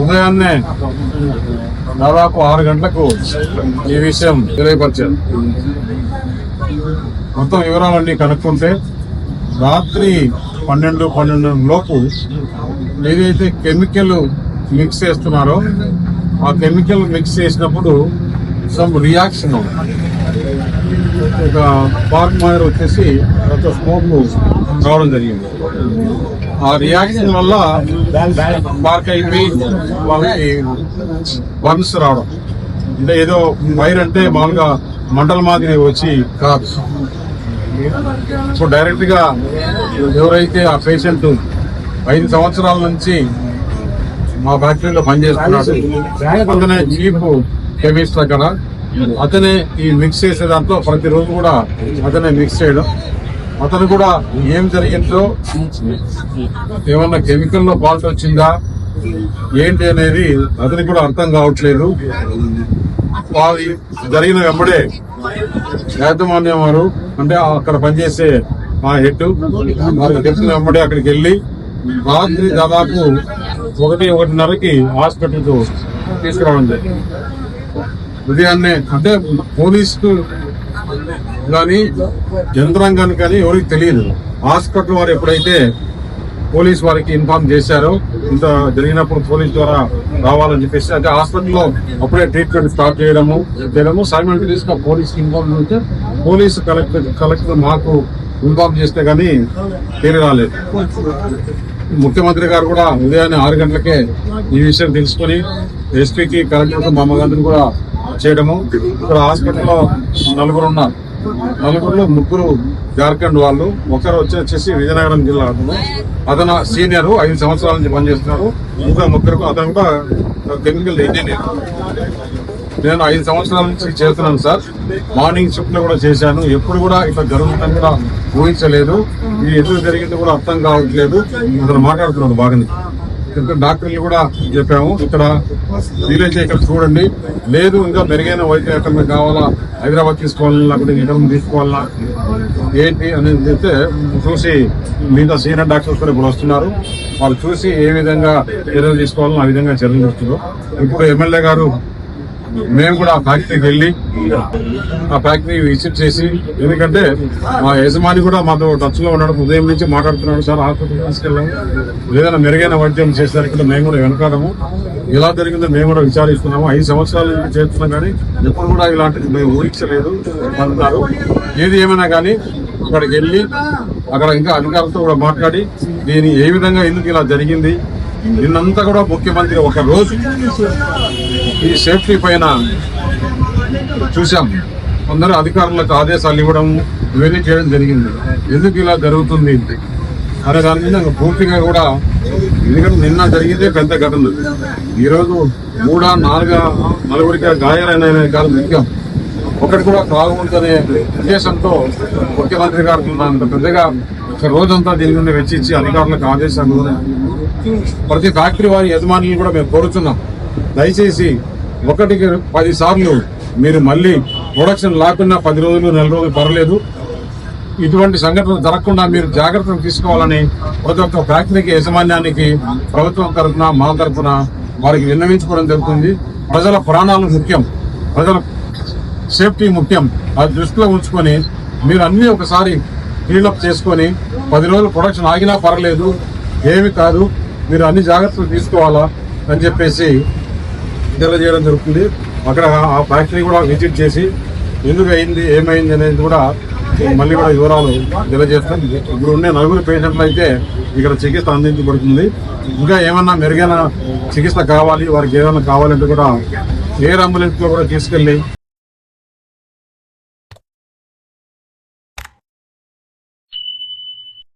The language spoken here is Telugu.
ఉదయాన్నే దాదాపు ఆరు గంటలకు ఈ విషయం తెలియపరిచారు. మొత్తం వివరాలన్నీ కనుక్కుంటే రాత్రి పన్నెండు పన్నెండు లోపు ఏదైతే కెమికల్ మిక్స్ చేస్తున్నారో ఆ కెమికల్ మిక్స్ చేసినప్పుడు సమ్ రియాక్షన్ ఒక పార్క్ మాదిరి వచ్చేసి ఒక స్మోక్ రావడం జరిగింది. ఆ రియాక్షన్ వల్ల బార్క్ అయిపోయి వాళ్ళకి బర్న్స్ రావడం. అంటే ఏదో వైర్ అంటే మామూలుగా మంటల మాదిరి వచ్చి కాదు. సో డైరెక్ట్గా ఎవరైతే ఆ పేషెంట్ ఐదు సంవత్సరాల నుంచి మా ఫ్యాక్టరీలో పనిచేస్తున్నాడు అతనే చీఫ్ కెమిస్ట్ అక్కడ. అతనే ఈ మిక్స్ చేసే దాంట్లో ప్రతిరోజు కూడా అతనే మిక్స్ చేయడం. అతను కూడా ఏం జరిగిందో ఏమన్నా కెమికల్లో ఫాల్ట్ వచ్చిందా? ఏంటి అనేది అతనికి కూడా అర్థం కావట్లేదు. వారి జరిగిన వెంబడే యాజమాన్యం వారు అంటే అక్కడ పనిచేసే మా హెడ్ వారికి తెలిసిన వెంబడే అక్కడికి వెళ్ళి రాత్రి దాదాపు ఒకటి ఒకటిన్నరకి హాస్పిటల్కు తీసుకురావడం జరిగింది. ఉదయాన్నే అంటే పోలీసుకు కానీ యంత్రాంగానికి కానీ ఎవరికి తెలియదు. హాస్పిటల్ వారు ఎప్పుడైతే పోలీస్ వారికి ఇన్ఫార్మ్ చేశారో ఇంత జరిగినప్పుడు పోలీస్ ద్వారా రావాలని చెప్పేసి అంటే హాస్పిటల్లో అప్పుడే ట్రీట్మెంట్ స్టార్ట్ చేయడము చేయడము సైమల్టేనియస్గా పోలీస్ ఇన్ఫార్మ్ చేస్తే పోలీసు కలెక్టర్ కలెక్టర్ మాకు ఇన్ఫార్మ్ చేస్తే కానీ తేలి రాలేదు. ముఖ్యమంత్రి గారు కూడా ఉదయాన్నే ఆరు గంటలకే ఈ విషయం తెలుసుకొని ఎస్పీకి కలెక్టర్ మా అమ్మగారిని కూడా చేయడము. ఇక్కడ హాస్పిటల్లో నలుగురు ఉన్నారు. నలుగురులో ముగ్గురు జార్ఖండ్ వాళ్ళు ఒకరు వచ్చి వచ్చేసి విజయనగరం జిల్లా అతను. అతను సీనియర్ ఐదు సంవత్సరాల నుంచి పనిచేస్తున్నాడు ఇంకా ముగ్గురు అతను కూడా కెమికల్ ఇంజనీర్. నేను ఐదు సంవత్సరాల నుంచి చేస్తున్నాను సార్. మార్నింగ్ షిఫ్ట్లో కూడా చేశాను. ఎప్పుడు కూడా ఇట్లా జరుగుతుందని కూడా ఊహించలేదు. ఇది ఎందుకు జరిగింది కూడా అర్థం కావట్లేదు. అతను మాట్లాడుతున్నాడు బాగానే. డాక్టర్లు కూడా చెప్పాము. ఇక్కడ వీలైతే ఇక్కడ చూడండి. లేదు ఇంకా మెరుగైన వైద్యం ఎక్కడ కావాలా? హైదరాబాద్ తీసుకోవాలా లేకపోతే ఇక్కడ తీసుకోవాలా ఏంటి అనేది చెప్తే చూసి మిగతా సీనియర్ డాక్టర్స్ కూడా ఇప్పుడు వస్తున్నారు. వాళ్ళు చూసి ఏ విధంగా చర్యలు తీసుకోవాలని ఆ విధంగా చర్యలు తీసుకున్నారు ఇప్పుడు ఎమ్మెల్యే గారు మేము కూడా ఆ ఫ్యాక్టరీకి వెళ్ళి ఆ ఫ్యాక్టరీ విజిట్ చేసి ఎందుకంటే మా యజమాని కూడా మాతో టచ్లో ఉన్నాడు ఉదయం నుంచి మాట్లాడుతున్నాడు సార్ హాస్పిటల్ తీసుకెళ్ళాము ఏదైనా మెరుగైన వైద్యం చేసేసరికి మేము కూడా వెనకాడము. ఎలా జరిగిందో మేము కూడా విచారిస్తున్నాము. ఐదు సంవత్సరాల నుంచి చేస్తున్నాం కానీ ఎప్పుడు కూడా ఇలాంటిది మేము ఊహించలేదు అంటున్నారు. ఏది ఏమైనా కానీ అక్కడికి వెళ్ళి అక్కడ ఇంకా అధికారులతో కూడా మాట్లాడి దీని ఏ విధంగా ఎందుకు ఇలా జరిగింది? నిన్నంతా కూడా ముఖ్యమంత్రి ఒక రోజు ఈ సేఫ్టీ పైన చూసాం కొందరు అధికారులకు ఆదేశాలు ఇవ్వడం ఇవన్నీ చేయడం జరిగింది. ఎందుకు ఇలా జరుగుతుంది అనే దాని మీద పూర్తిగా కూడా ఎందుకంటే నిన్న జరిగిందే పెద్ద ఘటన ఈరోజు మూడా నాలుగా నలుగురికి గాయాలైన కాదు ముఖ్యం ఒకటి కూడా కాకూడదనే ఉద్దేశంతో ముఖ్యమంత్రి గారు పెద్దగా ఒక రోజంతా దీని మీద వెచ్చించి అధికారులకు ఆదేశాలు ప్రతి ఫ్యాక్టరీ వారి యజమానులు కూడా మేము కోరుతున్నాం దయచేసి ఒకటికి పది సార్లు మీరు మళ్ళీ ప్రొడక్షన్ లేకుండా పది రోజులు నెల రోజులు పర్లేదు. ఇటువంటి సంఘటనలు జరగకుండా మీరు జాగ్రత్తలు తీసుకోవాలని ప్రతి ఒక్క ఫ్యాక్టరీకి యాజమాన్యానికి ప్రభుత్వం తరఫున మా తరఫున వారికి విన్నవించుకోవడం జరుగుతుంది. ప్రజల ప్రాణాలు ముఖ్యం. ప్రజల సేఫ్టీ ముఖ్యం. అది దృష్టిలో ఉంచుకొని మీరు అన్నీ ఒకసారి క్లీనప్ చేసుకొని పది రోజులు ప్రొడక్షన్ ఆగినా పర్లేదు. ఏమి కాదు. మీరు అన్ని జాగ్రత్తలు తీసుకోవాలా అని చెప్పేసి తెలియజేయడం జరుగుతుంది. అక్కడ ఆ ఫ్యాక్టరీ కూడా విజిట్ చేసి ఎందుకు అయింది ఏమైంది అనేది కూడా మళ్ళీ కూడా వివరాలు తెలియజేస్తాం. ఇప్పుడు ఉండే నలుగురు పేషెంట్లు అయితే ఇక్కడ చికిత్స అందించబడుతుంది. ఇంకా ఏమన్నా మెరుగైన చికిత్స కావాలి వారికి ఏమైనా కావాలంటే కూడా ఎయిర్ అంబులెన్స్లో కూడా తీసుకెళ్ళి